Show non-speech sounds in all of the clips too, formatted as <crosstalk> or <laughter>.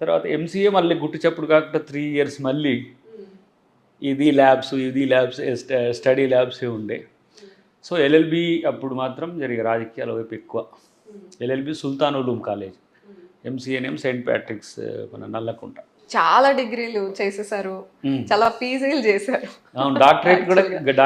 తర్వాత ఎంసీఏ మళ్ళీ గుట్టు చప్పుడు కాకుండా త్రీ ఇయర్స్ మళ్ళీ ఇది ల్యాబ్స్ ఇది ల్యాబ్స్ స్టడీ ల్యాబ్స్ ఉండే. సో ఎల్ఎల్బి అప్పుడు మాత్రం జరిగే రాజకీయాల వైపు ఎక్కువ. LLB Sultan Uloom college. MCNM Saint Patrick's మన నల్లకుంట. చాలా డిగ్రీలు చేసేసారు. చాలా పీజీలు చేశారు. డాక్టరేట్ కూడా.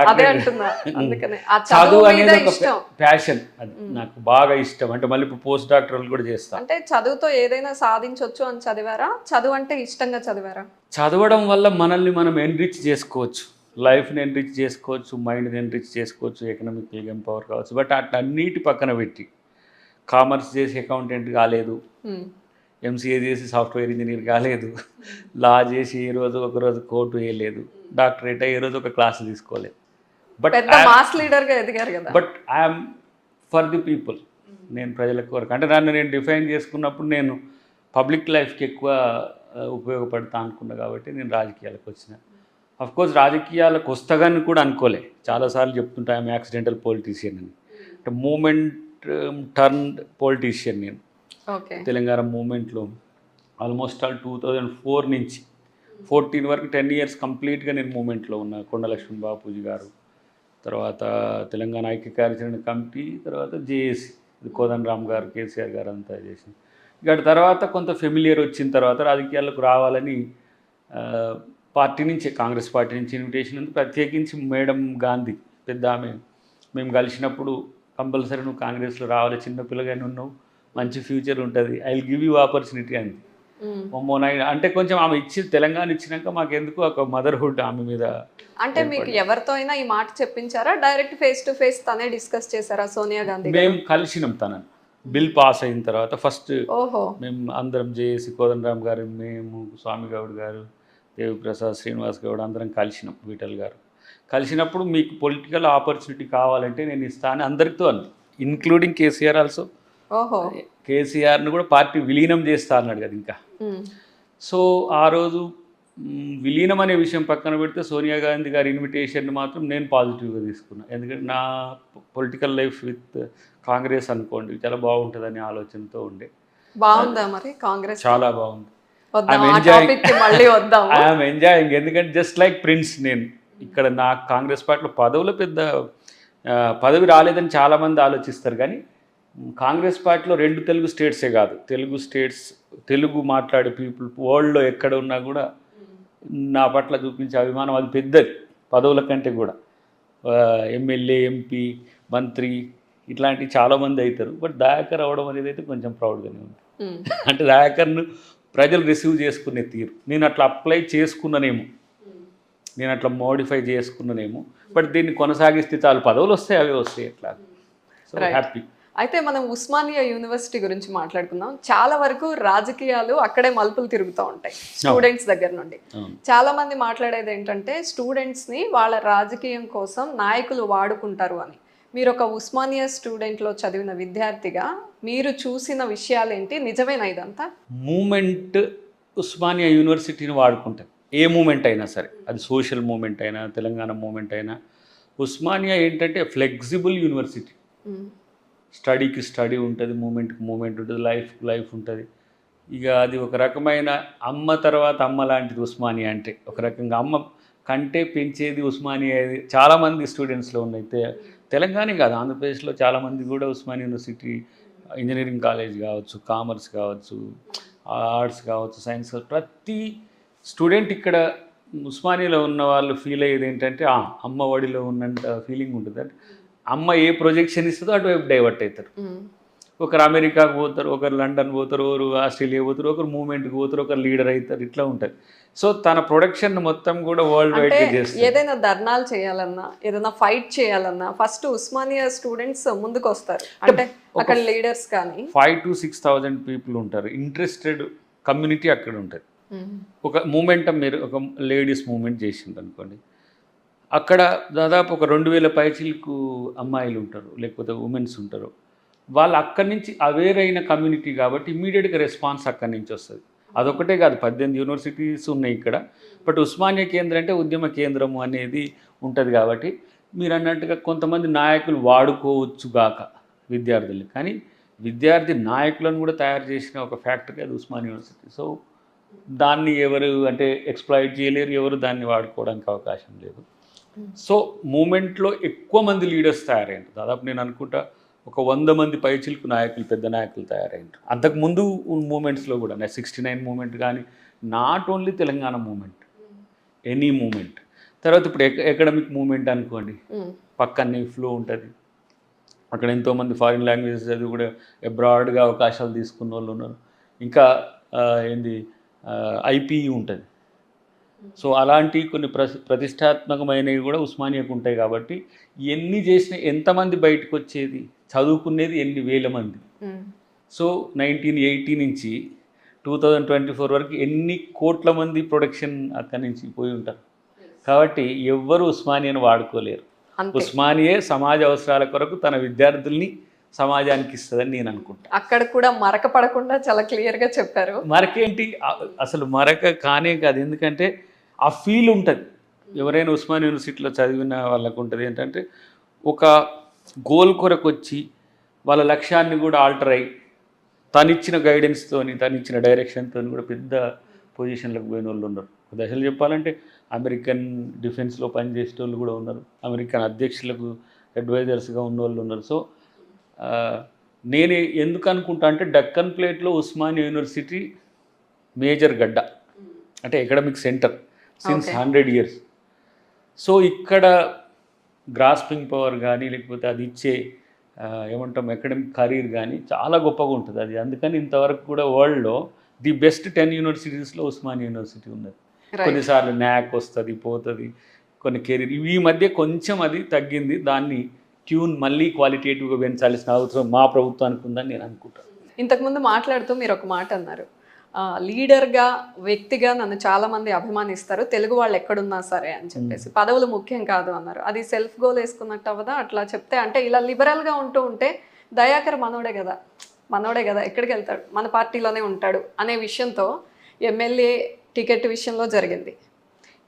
అదే అంటున్నా. అందుకనే. ఆ చదువు అనేది ఒక ప్యాషన్ అది. నాకు బాగా ఇష్టం. అంటే మళ్ళీ ఇప్పుడు పోస్ట్ డాక్టర్లు కూడా చేస్తాను అంటే చదువుతో ఏదైనా సాధించవచ్చు అని చదివారా? చదువు అంటే ఇష్టంగా చదివారా? చదవడం వల్ల మనల్ని మనం ఎన్రిచ్ చేసుకోవచ్చు. లైఫ్ని ఎన్రిచ్ చేసుకోవచ్చు. మైండ్ని ఎన్రిచ్ చేసుకోవచ్చు. ఎకనామికల్గా ఎంపవర్ కావచ్చు. బట్ అట్లా అన్నిటి పక్కన పెట్టి కామర్స్ చేసి అకౌంటెంట్ కాలేదు. ఎంసీఏ చేసి సాఫ్ట్వేర్ ఇంజనీర్ కాలేదు. లా చేసి ఏ రోజు ఒక రోజు కోర్టు వేయలేదు. డాక్టరేట్ ఏ రోజు ఒక క్లాస్ తీసుకోలేదు. బట్ మాస్ లీడర్గా ఎదిగారు కదా. But I'm for the people నేను ప్రజల కొరకు. అంటే నన్ను నేను డిఫైన్ చేసుకున్నప్పుడు నేను పబ్లిక్ లైఫ్కి ఎక్కువ ఉపయోగపడతా అనుకున్నా కాబట్టి నేను రాజకీయాలకు వచ్చిన. అఫ్ కోర్స్ రాజకీయాలకు వస్తాగని కూడా అనుకోలే. చాలాసార్లు చెప్తుంటా ఐఎమ్ యాక్సిడెంటల్ పొలిటీషియన్ అని. అంటే మూమెంట్ టర్న్ పొలిటీషియన్ నేను. తెలంగాణ మూమెంట్లో almost all two thousand four నుంచి ఫోర్టీన్ వరకు టెన్ ఇయర్స్ కంప్లీట్గా నేను మూమెంట్లో ఉన్నా. కొండలక్ష్మి బాపూజీ గారు తర్వాత తెలంగాణ ఐక్య కార్యాచరణ కమిటీ తర్వాత జేఏసీ ఇది రామ్ గారు కేసీఆర్ గారు అంతా చేసింది. ఇక తర్వాత కొంత ఫెమిలియర్ వచ్చిన తర్వాత రాజకీయాలకు రావాలని పార్టీ నుంచి కాంగ్రెస్ పార్టీ నుంచి ఇన్విటేషన్ ఉంది. ప్రత్యేకించి మేడం గాంధీ పెద్ద ఆమె. మేము కలిసినప్పుడు కంపల్సరీ నువ్వు కాంగ్రెస్లో రావాలి చిన్నపిల్లగానే ఉన్నావు. మంచి ఫ్యూచర్ ఉంటుంది. I will give you opportunity. అమ్మో నాయన అంటే కొంచెం ఆమె ఇచ్చి తెలంగాణ ఇచ్చినాక మాకెందుకు ఒక మదర్హుడ్ ఆమె మీద అంటే మీకు ఎవరితో అయినా ఈ మాట చెప్పించారా? డైరెక్ట్ ఫేస్ టు ఫేస్ తనే డిస్కస్ చేశారా సోనియా గాంధీ? మేము కలిసినాం తనని. బిల్ పాస్ అయిన తర్వాత ఫస్ట్ ఓహో. మేము అందరం జేఏసి కోదండరామ్ గారు మేము స్వామి గౌడ్ గారు దేవిప్రసాద్ శ్రీనివాస్ గౌడ్ అందరం కలిసినాం విఠల్ గారు. కలిసినప్పుడు మీకు పొలిటికల్ ఆపర్చునిటీ కావాలంటే నేను ఇస్తాను అందరితో అంది ఇన్క్లూడింగ్ కేసీఆర్ ఆల్సో కేసీఆర్ను కూడా పార్టీ విలీనం చేస్తా అన్నాడు కదా ఇంకా. సో ఆ రోజు విలీనం అనే విషయం పక్కన పెడితే సోనియా గాంధీ గారి ఇన్విటేషన్ మాత్రం నేను పాజిటివ్గా తీసుకున్నా. ఎందుకంటే నా పొలిటికల్ లైఫ్ విత్ కాంగ్రెస్ అనుకోండి చాలా బాగుంటుందనే ఆలోచనతో ఉండే. బాగుందా మరి కాంగ్రెస్? చాలా బాగుంది. ఐఎమ్ ఎంజాయింగ్ <laughs> ఎందుకంటే జస్ట్ లైక్ ప్రిన్స్ నేను ఇక్కడ నా కాంగ్రెస్ పార్టీలో పదవులు పెద్ద పదవి రాలేదని చాలామంది ఆలోచిస్తారు. కానీ కాంగ్రెస్ పార్టీలో రెండు తెలుగు స్టేట్సే కాదు. తెలుగు స్టేట్స్ తెలుగు మాట్లాడే పీపుల్ వరల్డ్లో ఎక్కడ ఉన్నా కూడా నా పట్ల చూపించే అభిమానం అది పెద్దది పదవుల కంటే కూడా. ఎమ్మెల్యే ఎంపీ మంత్రి ఇట్లాంటివి చాలామంది అవుతారు బట్ దయాకర్ అవడం అనేది అయితే కొంచెం ప్రౌడ్గానే ఉంది. అంటే దయాకర్ను ప్రజలు రిసీవ్ చేసుకునే తీరు. నేను అట్లా అప్లై చేసుకున్నానేమో. నేను అట్లా మోడిఫై చేసుకున్నానేమో. బట్ దీన్ని కొనసాగిస్తే చాలు. పదవులు వస్తాయి అవి వస్తాయి ఎట్లా? సో. హ్యాపీ. అయితే మనం ఉస్మానియా యూనివర్సిటీ గురించి మాట్లాడుకుందాం. చాలా వరకు రాజకీయాలు అక్కడే మలుపులు తిరుగుతూ ఉంటాయి స్టూడెంట్స్ దగ్గర నుండి. చాలా మంది మాట్లాడేది ఏంటంటే స్టూడెంట్స్ని వాళ్ళ రాజకీయం కోసం నాయకులు వాడుకుంటారు అని. మీరు ఒక ఉస్మానియా స్టూడెంట్లో చదివిన విద్యార్థిగా మీరు చూసిన విషయాలు ఏంటి నిజమేనా ఇదంతా? మూమెంట్ ఉస్మానియా యూనివర్సిటీని వాడుకుంటారు ఏ మూమెంట్ అయినా సరే. అది సోషల్ మూమెంట్ అయినా తెలంగాణ మూమెంట్ అయినా. ఉస్మానియా ఏంటంటే ఫ్లెక్సిబుల్ యూనివర్సిటీ. స్టడీకి స్టడీ ఉంటుంది మూమెంట్కి మూమెంట్ ఉంటుంది లైఫ్కి లైఫ్ ఉంటుంది. ఇక అది ఒక రకమైన అమ్మ తర్వాత అమ్మ లాంటిది ఉస్మానియా అంటే. ఒక రకంగా అమ్మ కంటే పెంచేది ఉస్మానియా ఇది. చాలామంది స్టూడెంట్స్లో ఉన్నాయి. తెలంగాణ కాదు ఆంధ్రప్రదేశ్లో చాలామంది కూడా ఉస్మానియా యూనివర్సిటీ ఇంజనీరింగ్ కాలేజ్ కావచ్చు కామర్స్ కావచ్చు ఆర్ట్స్ కావచ్చు సైన్స్ కావచ్చు. ప్రతి స్టూడెంట్ ఇక్కడ ఉస్మానియాలో ఉన్న వాళ్ళు ఫీల్ అయ్యేది ఏంటంటే అమ్మ ఒడిలో ఉన్నంత ఫీలింగ్ ఉంటుంది. అంటే అమ్మ ఏ ప్రొజెక్షన్ ఇస్తుందో అటువైపు డైవర్ట్ అవుతారు. ఒకరు అమెరికాకు పోతారు ఒకరు లండన్ పోతారు ఒకరు ఆస్ట్రేలియా పోతారు ఒకరు మూమెంట్కి పోతారు ఒకరు లీడర్ అవుతారు ఇట్లా ఉంటుంది సో తన ప్రొడక్షన్ మొత్తం కూడా వరల్డ్ చేస్తారు ఏదైనా ధర్నాలు చేయాలన్నా ఏదైనా ఫైట్ చేయాలన్నా ఫస్ట్ ఉస్మానియా స్టూడెంట్స్ ముందుకు వస్తారు అంటే అక్కడ లీడర్స్ కానీ. Five to six thousand people ఉంటారు. ఇంట్రెస్టెడ్ కమ్యూనిటీ అక్కడ ఉంటుంది. ఒక మూమెంట్ మీరు ఒక లేడీస్ మూమెంట్ చేసింది అనుకోండి అక్కడ దాదాపు ఒక రెండు వేల పైచీలకు అమ్మాయిలు ఉంటారు లేకపోతే ఉమెన్స్ ఉంటారు. వాళ్ళు అక్కడి నుంచి అవేర్ అయిన కమ్యూనిటీ కాబట్టి ఇమీడియట్గా రెస్పాన్స్ అక్కడి నుంచి వస్తుంది. అదొకటే కాదు పద్దెనిమిది యూనివర్సిటీస్ ఉన్నాయి ఇక్కడ. బట్ ఉస్మానియా కేంద్రం అంటే ఉద్యమ కేంద్రము అనేది ఉంటుంది కాబట్టి మీరు అన్నట్టుగా కొంతమంది నాయకులు వాడుకోవచ్చు గాక విద్యార్థుల్ని. కానీ విద్యార్థి నాయకులను కూడా తయారు చేసిన ఒక ఫ్యాక్టరీ అది ఉస్మాన్ యూనివర్సిటీ సో దాన్ని ఎవరు అంటే ఎక్స్ప్లాయిట్ చేయలేరు ఎవరు దాన్ని వాడుకోవడానికి అవకాశం లేదు. సో మూమెంట్లో ఎక్కువ మంది లీడర్స్ తయారైంటారు దాదాపు నేను అనుకుంటా ఒక వంద మంది పైచిలకు నాయకులు పెద్ద నాయకులు తయారైంటారు అంతకుముందు మూమెంట్స్లో కూడా సిక్స్టీ నైన్ మూమెంట్ కానీ not only Telangana movement any movement. తర్వాత ఇప్పుడు ఎకడమిక్ మూమెంట్ అనుకోండి. ఉమ్, పక్కనే ఫ్లో ఉంటుంది. అక్కడ ఎంతోమంది ఫారిన్ లాంగ్వేజెస్ చదివి కూడా అబ్రాడ్గా అవకాశాలు తీసుకున్న వాళ్ళు ఉన్నారు. ఇంకా ఏంది ఐపీఈ ఉంటుంది. సో అలాంటి కొన్ని ప్ర ప్రతిష్టాత్మకమైనవి కూడా ఉస్మానియాకు ఉంటాయి కాబట్టి ఎన్ని చేసిన ఎంతమంది బయటకు వచ్చేది చదువుకునేది ఎన్ని వేల మంది? సో నైన్టీన్ ఎయిటీ నుంచి టూ థౌజండ్ ట్వంటీ ఫోర్ వరకు ఎన్ని కోట్ల మంది ప్రొడక్షన్ అక్కడి నుంచి పోయి ఉంటారు? కాబట్టి ఎవ్వరు ఉస్మానియాను వాడుకోలేరు. ఉస్మానియే సమాజ అవసరాల కొరకు తన విద్యార్థుల్ని సమాజానికి ఇస్తుందని నేను అనుకుంటా. అక్కడ కూడా మరక పడకుండా చాలా క్లియర్గా చెప్పారు. మరకేంటి? అసలు మరక కానే కాదు. ఎందుకంటే ఆ ఫీల్ ఉంటుంది. ఎవరైనా ఉస్మాన్ యూనివర్సిటీలో చదివిన వాళ్ళకు ఉంటుంది ఏంటంటే ఒక గోల్ కొరకు వచ్చి వాళ్ళ లక్ష్యాన్ని కూడా ఆల్టర్ అయ్యి తనిచ్చిన గైడెన్స్తోని తనిచ్చిన డైరెక్షన్తో కూడా పెద్ద పొజిషన్లకు పోయిన వాళ్ళు ఉన్నారు. దశలు చెప్పాలంటే అమెరికన్ డిఫెన్స్లో పనిచేసే వాళ్ళు కూడా ఉన్నారు. అమెరికన్ అధ్యక్షులకు అడ్వైజర్స్గా ఉన్న వాళ్ళు ఉన్నారు. సో నేను ఎందుకు అనుకుంటా అంటే డక్కన్ ప్లేట్లో ఉస్మానియా యూనివర్సిటీ మేజర్ గడ్డ. అంటే academic center since. Hundred years so ఇక్కడ గ్రాస్పింగ్ పవర్ కానీ లేకపోతే అది ఇచ్చే ఏమంటాం అకాడమిక్ కెరీర్ కానీ చాలా గొప్పగా ఉంటుంది అది. అందుకని ఇంతవరకు కూడా వరల్డ్లో ది బెస్ట్ టెన్ యూనివర్సిటీస్లో ఉస్మానియా యూనివర్సిటీ ఉన్నది. కొన్నిసార్లు న్యాక్ వస్తుంది పోతుంది కొన్ని కెరీర్. ఈ మధ్య కొంచెం అది తగ్గింది. దాన్ని ట్యూన్ మళ్ళీ క్వాలిటేటివ్గా పెంచాల్సిన అవసరం మా ప్రభుత్వానికి ఉందని నేను అనుకుంటాను. ఇంతకుముందు మాట్లాడుతూ మీరు ఒక మాట అన్నారు. లీడర్గా వ్యక్తిగా నన్ను చాలా మంది అభిమానిస్తారు. తెలుగు వాళ్ళు ఎక్కడున్నా సరే అని చెప్పేసి. పదవులు ముఖ్యం కాదు అన్నారు. అది సెల్ఫ్ గోల్ వేసుకున్నట్టు అవ్వదా? అట్లా చెప్తే అంటే ఇలా లిబరల్గా ఉంటూ ఉంటే దయాకర్ మనోడే కదా. మనోడే కదా. ఎక్కడికి వెళ్తాడు? మన పార్టీలోనే ఉంటాడు అనే విషయంతో ఎమ్మెల్యే టికెట్ విషయంలో జరిగింది.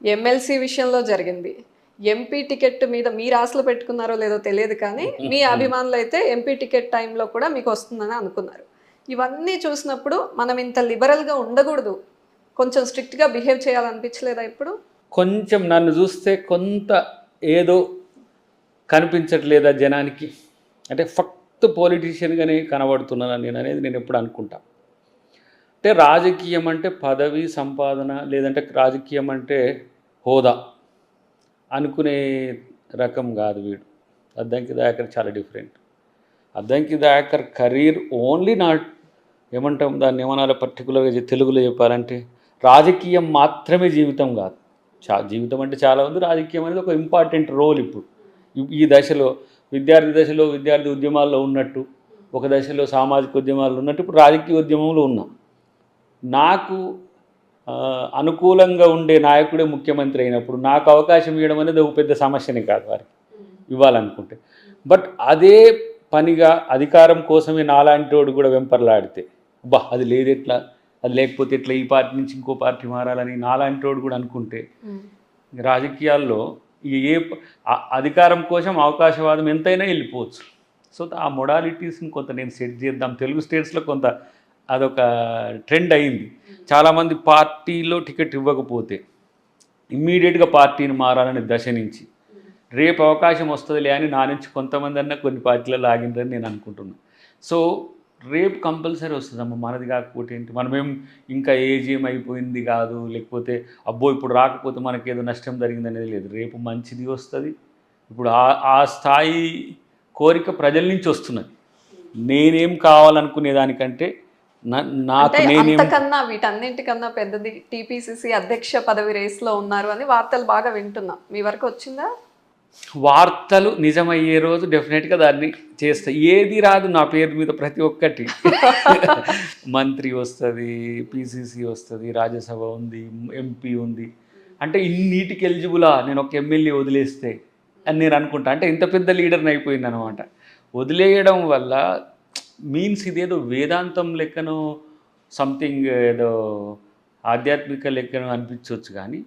ఎమ్మెల్సీ విషయంలో జరిగింది. ఎంపీ టికెట్ మీద మీరు ఆశలు పెట్టుకున్నారో లేదో తెలియదు కానీ మీ అభిమానులు అయితే ఎంపీ టికెట్ టైంలో కూడా మీకు వస్తుందని అనుకున్నారు. ఇవన్నీ చూసినప్పుడు మనం ఇంత లిబరల్గా ఉండకూడదు. కొంచెం స్ట్రిక్ట్గా బిహేవ్ చేయాలనిపించలేదా ఇప్పుడు? కొంచెం నన్ను చూస్తే కొంత ఏదో కనిపించట్లేదా జనానికి? అంటే ఫక్త్ పొలిటీషియన్గానే కనబడుతున్నాను నేను అనేది నేను ఎప్పుడు అనుకుంటా. అంటే రాజకీయం అంటే పదవి సంపాదన లేదంటే రాజకీయం అంటే హోదా అనుకునే రకం కాదు వీడు. అద్దంకి దాకా చాలా different Addanki Dayakar career only not ఏమంటాం దాన్ని ఏమనాలో? పర్టికులర్గా తెలుగులో చెప్పాలంటే రాజకీయం మాత్రమే జీవితం కాదు. చా జీవితం అంటే చాలా ఉంది. రాజకీయం అనేది ఒక ఇంపార్టెంట్ రోల్ ఇప్పుడు. ఈ- దశలో విద్యార్థి దశలో విద్యార్థి ఉద్యమాల్లో ఉన్నట్టు ఒక దశలో సామాజిక ఉద్యమాల్లో ఉన్నట్టు ఇప్పుడు రాజకీయ ఉద్యమంలో ఉన్నాం. నాకు అనుకూలంగా ఉండే నాయకుడే ముఖ్యమంత్రి అయినప్పుడు నాకు అవకాశం ఇవ్వడం అనేది ఒక పెద్ద సమస్యనే కాదు వారికి. ఇవ్వాలనుకుంటే. బట్ అదే పనిగా అధికారం కోసమే నాలాంటి వాడు కూడా వెంపర్లాడితే. బా అది లేదు ఎట్లా? అది లేకపోతే ఎట్లా ఈ పార్టీ నుంచి ఇంకో పార్టీ మారాలని నాలాంటి వాడు కూడా అనుకుంటే. రాజకీయాల్లో ఏ అధికారం కోసం అవకాశవాదం ఎంతైనా వెళ్ళిపోవచ్చు. సో ఆ మొడాలిటీస్ని కొంత నేను సెట్ చేద్దాం. తెలుగు స్టేట్స్లో కొంత అదొక ట్రెండ్ అయింది. చాలామంది పార్టీలో టికెట్ ఇవ్వకపోతే ఇమ్మీడియట్గా పార్టీని మారాలనే దశ నుంచి రేపు అవకాశం వస్తుందిలే అని నా నుంచి కొంతమంది అన్న కొన్ని పార్టీలలో ఆగిందని నేను అనుకుంటున్నాను సో రేపు కంపల్సరీ వస్తుందమ్మా మనది కాకపోతే ఏంటి? మనమేం ఇంకా ఏజీఎం అయిపోయింది కాదు లేకపోతే అబ్బో ఇప్పుడు రాకపోతే మనకేదో నష్టం జరిగింది అనేది లేదు. రేపు మంచిది వస్తుంది. ఇప్పుడు ఆ ఆ స్థాయి కోరిక ప్రజల నుంచి వస్తున్నది. నేనేం కావాలనుకునే దానికంటే నాకు అంతకన్నా వీటన్నింటికన్నా పెద్దది టీపీసీసీ అధ్యక్ష పదవి రేస్లో ఉన్నారు అని వార్తలు బాగా వింటున్నాం. మీ వరకు వచ్చిందా? వార్తలు నిజమయ్యే రోజు డెఫినెట్గా దాన్ని చేస్తా. ఏది రాదు నా పేరు మీద ప్రతి ఒక్కటి. మంత్రి వస్తుంది పీసీసీ వస్తుంది రాజ్యసభ ఉంది ఎంపీ ఉంది. అంటే ఇన్నిటికి ఎలిజిబులా నేను ఒక ఎమ్మెల్యే వదిలేస్తే అని నేను అనుకుంటా. అంటే ఇంత పెద్ద లీడర్ని అయిపోయింది అనమాట వదిలేయడం వల్ల మీన్స్ ఇదేదో వేదాంతం లెక్కనో సంథింగ్ ఏదో ఆధ్యాత్మిక లెక్కను అనిపించవచ్చు కానీ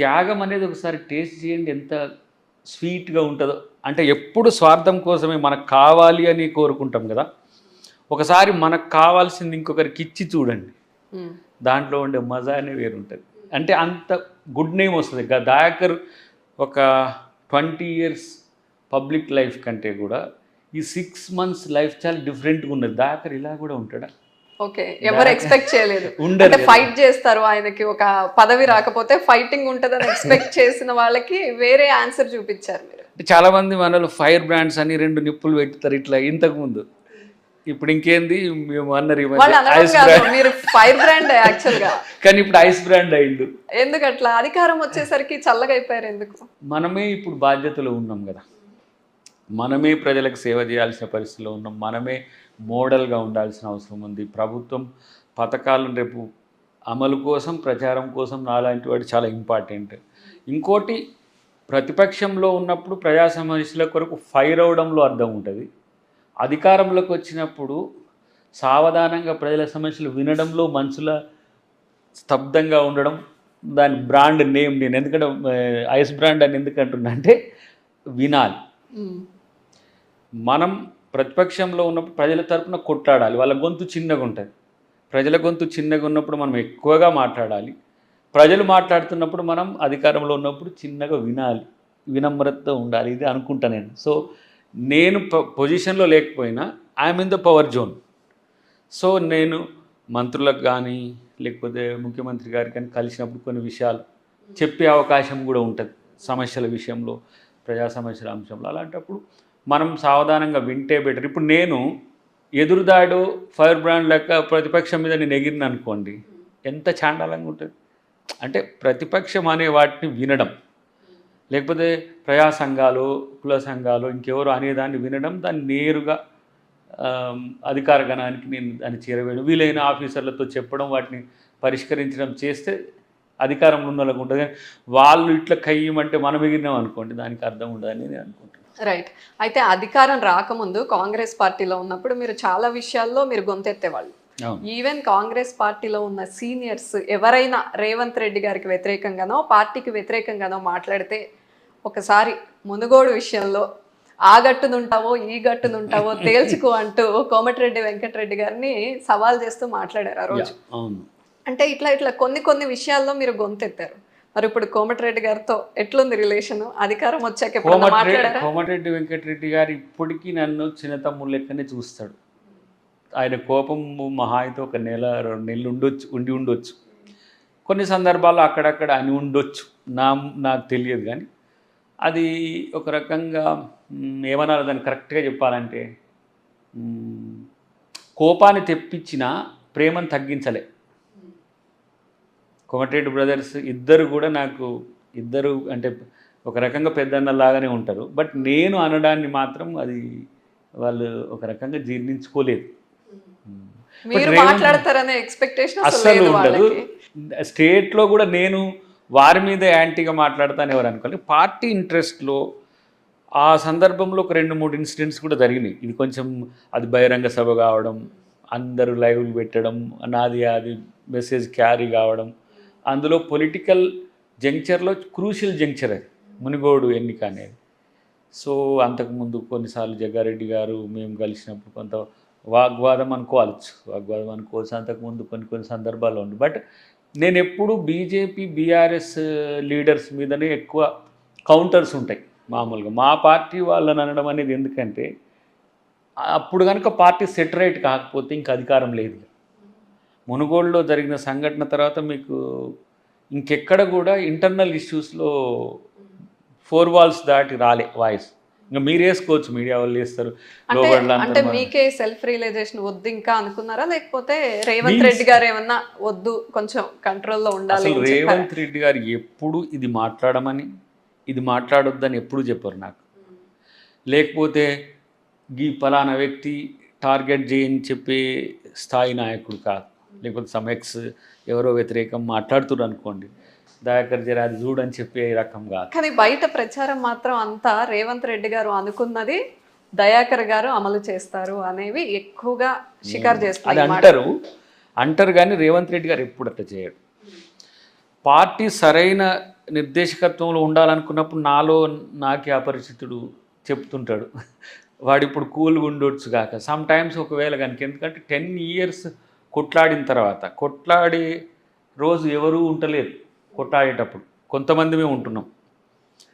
త్యాగం అనేది ఒకసారి టేస్ట్ చేయండి ఎంత స్వీట్గా ఉంటుందో. అంటే ఎప్పుడు స్వార్థం కోసమే మనకు కావాలి అని కోరుకుంటాం కదా. ఒకసారి మనకు కావాల్సింది ఇంకొకరికి ఇచ్చి చూడండి. దాంట్లో ఉండే మజానే వేరుంటుంది. అంటే అంత గుడ్ నేమ్ వస్తుంది. దయాకర్ ఒక ట్వంటీ ఇయర్స్ పబ్లిక్ లైఫ్ కంటే కూడా ఈ సిక్స్ మంత్స్ లైఫ్ చాలా డిఫరెంట్గా ఉన్నది. దయాకర్ ఇలా కూడా ఉంటాడా? ఓకే. ఎవరు ఎక్స్పెక్ట్ చేయలేదు. <laughs> అంటే. ఫైట్ చేస్తారు ఆయనకి ఒక పదవి రాకపోతే ఫైటింగ్ ఉంటుందని ఎక్స్పెక్ట్ చేసిన వాళ్ళకి వేరే ఆన్సర్ చూపించారు మీరు. అంటే చాలామంది మనలో ఫైర్ బ్రాండ్స్ అని రెండు నిప్పులు పెడతారు ఇట్లా ఇంతకు ముందు. ఇప్పుడు ఇంకేంది? మేము అన్నారు ఐస్ మీరు ఫైర్ బ్రాండ్ యాక్చువల్గా? <laughs> కానీ ఇప్పుడు ఐస్ బ్రాండ్ అయిండు. ఎందుకు అట్లా? అధికారం వచ్చేసరికి చల్లగా అయిపోయారు ఎందుకు? మనమే ఇప్పుడు బాధ్యతలో ఉన్నాం కదా. మనమే ప్రజలకు సేవ చేయాల్సిన పరిస్థితిలో ఉన్నాం. మనమే మోడల్గా ఉండాల్సిన అవసరం ఉంది. ప్రభుత్వం పథకాలను రేపు అమలు కోసం ప్రచారం కోసం నాలాంటి వాడు చాలా ఇంపార్టెంట్. ఇంకోటి ప్రతిపక్షంలో ఉన్నప్పుడు ప్రజా సమస్యల కొరకు ఫైర్ అవడంలో అర్థం ఉంటుంది. అధికారంలోకి వచ్చినప్పుడు సావధానంగా ప్రజల సమస్యలు వినడంలో మనసుల స్తబ్దంగా ఉండడం దాని బ్రాండ్ నేమ్ నేను ఎందుకంటే ఐస్ బ్రాండ్ అని ఎందుకు అంటున్నా అంటే వినాలి. మనం ప్రతిపక్షంలో ఉన్నప్పుడు ప్రజల తరపున కొట్లాడాలి. వాళ్ళ గొంతు చిన్నగా ఉంటుంది. ప్రజల గొంతు చిన్నగా ఉన్నప్పుడు మనం ఎక్కువగా మాట్లాడాలి. ప్రజలు మాట్లాడుతున్నప్పుడు మనం అధికారంలో ఉన్నప్పుడు చిన్నగా వినాలి. వినమ్రతతో ఉండాలి. ఇది అనుకుంటా నేను. సో నేను పొ- పొజిషన్లో లేకపోయినా I'm in the power zone so నేను మంత్రులకు కానీ లేకపోతే ముఖ్యమంత్రి గారికి కానీ కలిసినప్పుడు కొన్ని విషయాలు చెప్పే అవకాశం కూడా ఉంటుంది. సమస్యల విషయంలో ప్రజా సమస్యల అంశంలో. అలాంటప్పుడు మనం సావధానంగా వింటే బెటర్ ఇప్పుడు నేను ఎదురుదాడు ఫైర్ బ్రాండ్ లెక్క ప్రతిపక్షం మీద నేను ఎగిరిన అనుకోండి ఎంత చాండాలంగా ఉంటుంది. అంటే ప్రతిపక్షం అనే వాటిని వినడం. లేకపోతే ప్రజా సంఘాలు కుల సంఘాలు ఇంకెవరు అనేదాన్ని వినడం దాన్ని నేరుగా అధికార గణానికి నేను దాన్ని చేరవేయడం వీలైన ఆఫీసర్లతో చెప్పడం వాటిని పరిష్కరించడం చేస్తే అధికారంలో ఉన్న వాళ్ళకు ఉంటుంది. కానీ వాళ్ళు ఇట్లా కయ్యమంటే మనం ఎగిరినాం అనుకోండి దానికి అర్థం ఉండదని నేను అనుకుంటున్నాను రైట్ అయితే అధికారం రాకముందు కాంగ్రెస్ పార్టీలో ఉన్నప్పుడు మీరు చాలా విషయాల్లో మీరు గొంతెత్తేవాళ్ళు. ఈవెన్ కాంగ్రెస్ పార్టీలో ఉన్న సీనియర్స్ ఎవరైనా రేవంత్ రెడ్డి గారికి వ్యతిరేకంగానో పార్టీకి వ్యతిరేకంగానో మాట్లాడితే ఒకసారి మునుగోడు విషయంలో ఆ గట్టునుంటావో ఈ గట్టునుంటావో <laughs> తేల్చుకో అంటూ కోమటిరెడ్డి వెంకటరెడ్డి గారిని సవాల్ చేస్తూ మాట్లాడారు ఆ రోజు. అంటే ఇట్లా ఇట్లా కొన్ని కొన్ని విషయాల్లో మీరు గొంతెత్తారు. మరి ఇప్పుడు కోమటిరెడ్డి గారితో ఎట్లుంది రిలేషన్? అధికారం వచ్చాక కోమటిరెడ్డి వెంకటరెడ్డి గారు ఇప్పటికీ నన్ను చిన్న తమ్ముడు లెక్కనే చూస్తాడు. ఆయన కోపం మహా అయితే ఒక నెల రెండు నెలలు ఉండొచ్చు ఉండి ఉండొచ్చు. కొన్ని సందర్భాల్లో అక్కడక్కడ అని ఉండొచ్చు. నా నాకు తెలియదు కానీ అది ఒక రకంగా ఏమనాలి దాన్ని కరెక్ట్గా చెప్పాలంటే కోపాన్ని తెప్పించిన ప్రేమను తగ్గించలే. కోమటిరెడ్డి బ్రదర్స్ ఇద్దరు కూడా నాకు ఇద్దరు అంటే ఒక రకంగా పెద్దన్నలాగానే ఉంటారు. బట్ నేను అనడాన్ని మాత్రం అది వాళ్ళు ఒక రకంగా జీర్ణించుకోలేదు. మీరు రేవంత్ మాట్లాడతారనే ఎక్స్పెక్టేషన్ అస్సలు ఉండదు. స్టేట్లో కూడా నేను వారి మీద యాంటీగా మాట్లాడతాను ఎవరు అనుకోవాలి పార్టీ ఇంట్రెస్ట్లో ఆ సందర్భంలో ఒక రెండు మూడు ఇన్సిడెంట్స్ కూడా జరిగినాయి. ఇది కొంచెం అది బహిరంగ సభ కావడం అందరూ లైవ్లు పెట్టడం నాది అది మెసేజ్ క్యారీ కావడం అందులో పొలిటికల్ జంక్చర్లో క్రూషియల్ జంక్చర్ అది. మునిగోడు ఎన్నిక అనేది. సో అంతకుముందు కొన్నిసార్లు జగ్గారెడ్డి గారు మేము కలిసినప్పుడు కొంత వాగ్వాదం అనుకోవచ్చు. వాగ్వాదం అనుకోవచ్చు. అంతకుముందు కొన్ని కొన్ని సందర్భాల్లో ఉండి. బట్ నేను ఎప్పుడు బీజేపీ బీఆర్ఎస్ లీడర్స్ మీదనే ఎక్కువ కౌంటర్స్ ఉంటాయి మామూలుగా. మా పార్టీ వాళ్ళని అనడం అనేది ఎందుకంటే అప్పుడు కనుక పార్టీ సెటరేట్ కాకపోతే ఇంకా అధికారం లేదు. మునుగోడులో జరిగిన సంఘటన తర్వాత మీకు ఇంకెక్కడ కూడా ఇంటర్నల్ ఇష్యూస్లో ఫోర్ వాల్స్ దాటి రాలే వాయిస్. ఇంకా మీరు వేసుకోవచ్చు మీడియా వాళ్ళు వేస్తారు. అంటే మీకే సెల్ఫ్ రియలైజేషన్ వద్దు ఇంకా అనుకున్నారా? లేకపోతే రేవంత్ రెడ్డి గారు ఏమన్నా వద్దు కొంచెం కంట్రోల్లో ఉండాలి? రేవంత్ రెడ్డి గారు ఎప్పుడు ఇది మాట్లాడమని ఇది మాట్లాడొద్దని ఎప్పుడు చెప్పారు నాకు? లేకపోతే ఈ ఫలానా వ్యక్తి టార్గెట్ చేయని చెప్పే స్థాయి నాయకుడు కాదు. లేకపోతే సమెక్స్ ఎవరో వ్యతిరేకం మాట్లాడుతున్నారు అనుకోండి దయాకర్ జర అది చూడని చెప్పే రకం కాదు. కానీ బయట ప్రచారం మాత్రం అంతా రేవంత్ రెడ్డి గారు అనుకున్నది దయాకర్ గారు అమలు చేస్తారు అనేవి ఎక్కువగా షికారు అది ఈ మాట. అంటారు. అంటారు కానీ రేవంత్ రెడ్డి గారు ఎప్పుడు అట్లా చేయడు. పార్టీ సరైన నిర్దేశకత్వంలో ఉండాలనుకున్నప్పుడు నాలో నాకే అపరిచితుడు చెప్తుంటాడు. <laughs> వాడు ఇప్పుడు కూల్గా ఉండొచ్చు కాక. సమ్ టైమ్స్ ఒకవేళ కనుక ఎందుకంటే టెన్ ఇయర్స్ కొట్లాడిన తర్వాత కొట్లాడి రోజు ఎవరూ ఉండలేరు కొట్లాడేటప్పుడు. కొంతమందిమే ఉంటున్నాం.